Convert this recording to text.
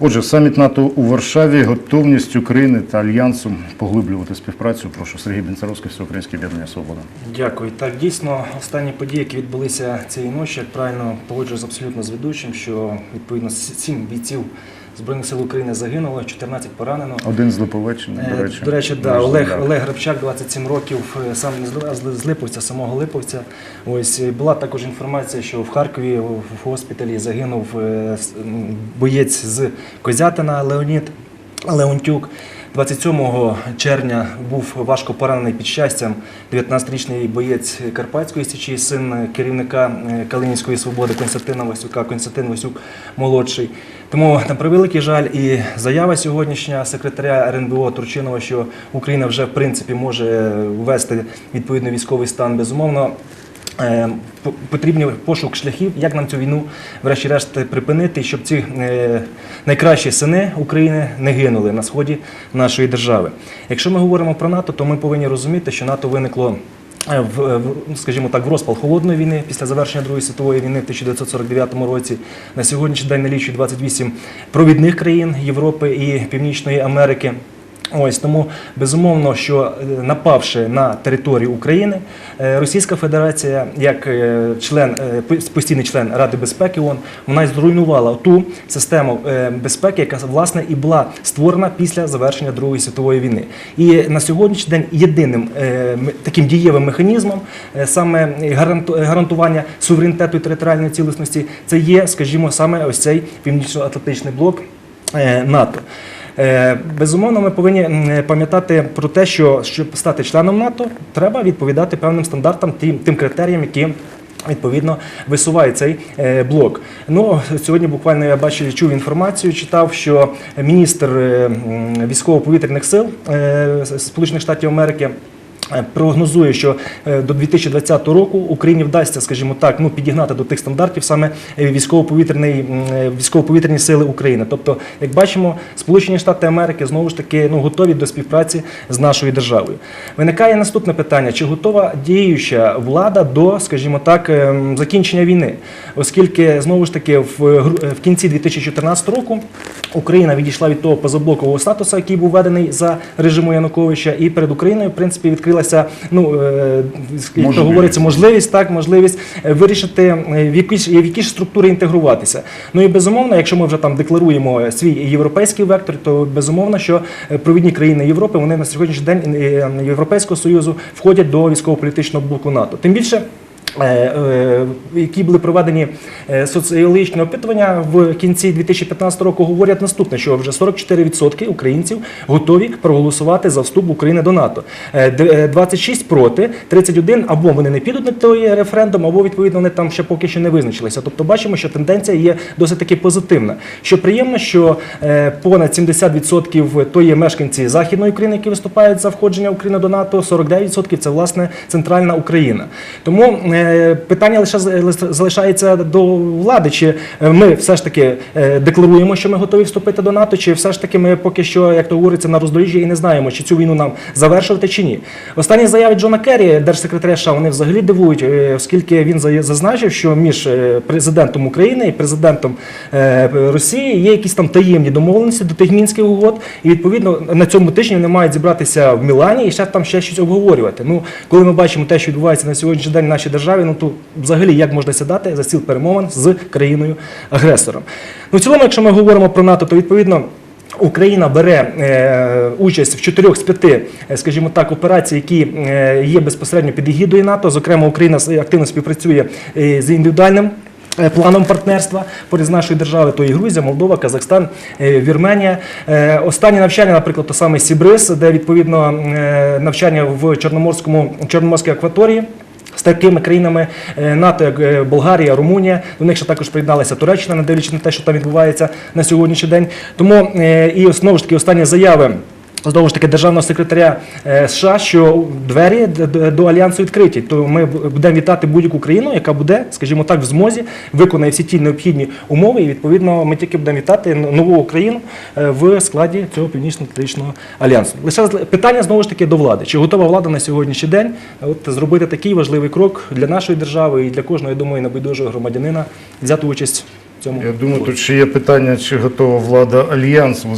Отже, саміт НАТО у Варшаві, готовність України та Альянсу поглиблювати співпрацю. Прошу Сергій Бенцаровський, Всеукраїнське об'єднання Свобода. Дякую. Так, дійсно, останні події, які відбулися цієї ночі, як правильно погоджуюсь абсолютно з ведучим, що відповідно сім бійців Збройних сил України загинуло, 14 поранено. Один з Липовеччини, Е, до речі. До речі, да, Олег. Олег Грабчак, 27 років, е, сам з Ли- з з Липовця, самого Липовця. Ось була також інформація, що в Харкові в госпіталі загинув е, боєць з Козятина Леонід Леонтюк. 27 червня був важко поранений під щастям 19-річний боєць Карпатської січі, син керівника е, Калинівської свободи Константина Васюка, Константин Васюк молодший. Тому на превеликий жаль і заява сьогоднішня секретаря РНБО Турчинова, що Україна вже в принципі може ввести відповідний військовий стан безумовно. Е, по- Потрібний пошук шляхів, як нам цю війну, врешті-решт, припинити, щоб ці е, найкращі сини України не гинули на сході нашої держави. Якщо ми говоримо про НАТО, то ми повинні розуміти, що НАТО виникло. е, В, скажімо так, в розпал холодної війни після завершення Другої світової війни в 1949 році на сьогоднішній день налічує 28 провідних країн Європи і Північної Америки. Ось тому безумовно, що е, напавши на територію України, е, Російська Федерація, як е, член постійний член Ради безпеки ООН, вона зруйнувала ту систему безпеки, яка власне і була створена після завершення Другої світової війни. І на сьогоднішній день єдиним таким дієвим механізмом саме гарантування суверенітету і територіальної цілісності, це є, скажімо, саме ось цей північно-атлантичний блок НАТО. Е, Безумовно, ми повинні м, пам'ятати про те, що щоб стати членом НАТО, треба відповідати певним стандартам, тим, тим критеріям, які. Відповідно, висуває цей е, блок. Ну сьогодні буквально я бачив, чув інформацію, читав, що міністр е, військово-повітряних сил е, Сполучених Штатів Америки. Е, Прогнозує, що е, до 2020 року Україні вдасться, скажімо так, ну підігнати до тих стандартів саме е, військово-повітряний е, військово-повітряні сили України. Тобто, як бачимо, Сполучені Штати Америки знову ж таки ну готові до співпраці з нашою державою. Виникає наступне питання: чи готова діюча влада до, скажімо так, закінчення війни, оскільки знову ж таки в, в кінці 2014 року Україна відійшла від того позаблокового статусу, який був введений за режиму Януковича, і перед Україною, в принципі, відкрилася, ну е, як то говориться, можливість так, можливість е, вирішити е, в якісь в якісь структури інтегруватися. Ну і безумовно, якщо ми вже там декларуємо свій європейський вектор, то безумовно, що провідні країни Європи вони на сьогоднішній день Європейського союзу входять до військово-політичного блоку НАТО. Тим більше. Е, е, Які були проведені е, соціологічні опитування в кінці 2015 року, говорять наступне: що вже 44% українців готові проголосувати за вступ України до НАТО. Е, д- е, 26 проти, 31 або вони не підуть на той референдум, або відповідно вони там ще поки що не визначилися. Тобто бачимо, що тенденція є досить таки позитивна. Що приємно, що понад 70% то є мешканці західної України, які виступають за входження України до НАТО, 49% це власне центральна Україна. Тому питання лише залишається до влади, чи е, ми все ж таки е, декларуємо, що ми готові вступити до НАТО, чи все ж таки ми поки що, як то говориться, на роздоріжжі і не знаємо, чи цю війну нам завершувати чи ні. Останні заяви Джона Керрі, держсекретаря США, вони взагалі дивують, е, оскільки він зазначив, що між е, президентом України і президентом е, Росії є якісь там таємні домовленості до тих мінських угод, і відповідно на цьому тижні вони мають зібратися в Мілані і ще там ще щось обговорювати. Ну, коли ми бачимо те, що відбувається на сьогоднішній день в нашій державі, ну то взагалі як можна сідати за стіл перемовин з країною агресором? Ну, в цілому, якщо ми говоримо про НАТО, то відповідно. Україна бере е, участь в чотирьох з п'яти, е, скажімо так, операцій, які е, є безпосередньо під егідою НАТО. Зокрема, Україна активно співпрацює е, з індивідуальним. Планом партнерства поряд з нашою державою, то і Грузія, Молдова, Казахстан, Вірменія. Останнє навчання, наприклад, то саме Сібрис, де відповідно навчання в Чорноморському Чорноморській акваторії. З такими країнами е, НАТО, як е, Болгарія, Румунія, до них ще також приєдналася Туреччина, не дивлячись на те, що там відбувається на сьогоднішній день. Тому е, і знову ж таки останні заяви. Знову ж таки, державного секретаря е, США, що двері до альянсу відкриті. То ми будемо вітати будь-яку країну, яка буде, скажімо так, в змозі виконає всі ті необхідні умови. І відповідно ми тільки будемо вітати нову Україну е, в складі цього північно-атлантичного альянсу. Лише питання знову ж таки до влади. Чи готова влада на сьогоднішній день е, от зробити такий важливий крок для нашої держави і для кожного, я думаю, небайдужого громадянина взяти участь цьому. Я думаю, тут ще є питання, чи готова влада альянсу.